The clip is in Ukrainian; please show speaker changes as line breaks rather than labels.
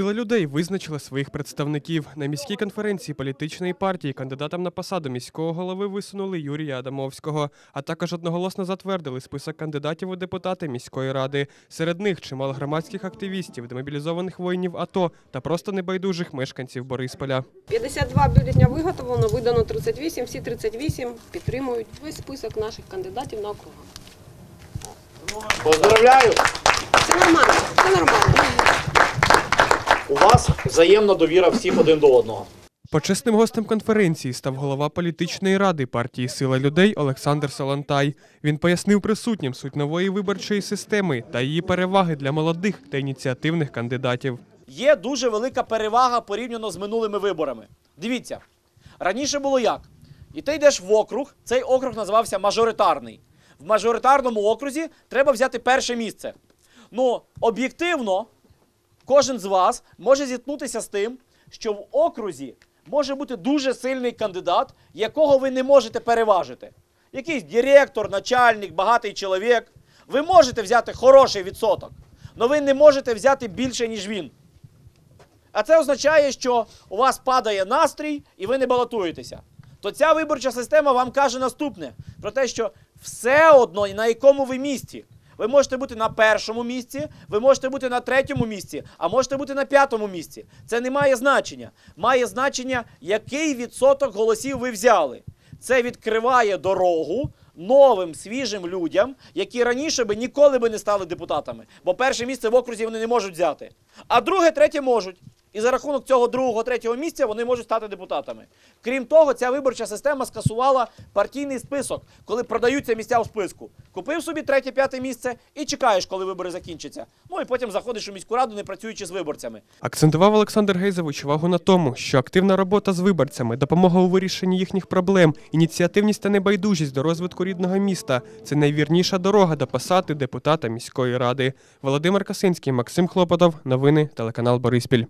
Сила людей визначила своїх представників. На міській конференції політичної партії кандидатам на посаду міського голови висунули Юрія Адамовського, а також одноголосно затвердили список кандидатів у депутати міської ради. Серед них чимало громадських активістів, демобілізованих воїнів АТО та просто небайдужих мешканців Борисполя.
52 бюлетня виготовлено, видано 38, всі 38 підтримують весь список наших кандидатів на округу.
Поздравляю!
Це нормально, це нормально.
У вас взаємна довіра всіх один до одного.
Почесним гостем конференції став голова політичної ради партії Сила людей Олександр Солонтай. Він пояснив присутнім суть нової виборчої системи та її переваги для молодих та ініціативних кандидатів.
Є дуже велика перевага порівняно з минулими виборами. Дивіться, раніше було як? І ти йдеш в округ, цей округ називався мажоритарний. В мажоритарному окрузі треба взяти перше місце. Ну, об'єктивно, кожен з вас може зіткнутися з тим, що в окрузі може бути дуже сильний кандидат, якого ви не можете переважити. Якийсь директор, начальник, багатий чоловік. Ви можете взяти хороший відсоток, але ви не можете взяти більше, ніж він. А це означає, що у вас падає настрій і ви не балотуєтеся. То ця виборча система вам каже наступне: про те, що все одно, на якому ви місці. Ви можете бути на першому місці, ви можете бути на третьому місці, а можете бути на п'ятому місці. Це не має значення. Має значення, який відсоток голосів ви взяли. Це відкриває дорогу новим свіжим людям, які раніше би ніколи би не стали депутатами. Бо перше місце в окрузі вони не можуть взяти. А друге, третє можуть. І за рахунок цього другого, третього місця вони можуть стати депутатами. Крім того, ця виборча система скасувала партійний список, коли продаються місця у списку. Купив собі третє, п'яте місце і чекаєш, коли вибори закінчаться. Ну і потім заходиш у міську раду, не працюючи з виборцями.
Акцентував Олександр Гейзович увагу на тому, що активна робота з виборцями, допомога у вирішенні їхніх проблем, ініціативність та небайдужість до розвитку рідного міста це найвірніша дорога до посади депутата міської ради. Володимир Касинський, Максим Хлопотов. Новини телеканал Бориспіль.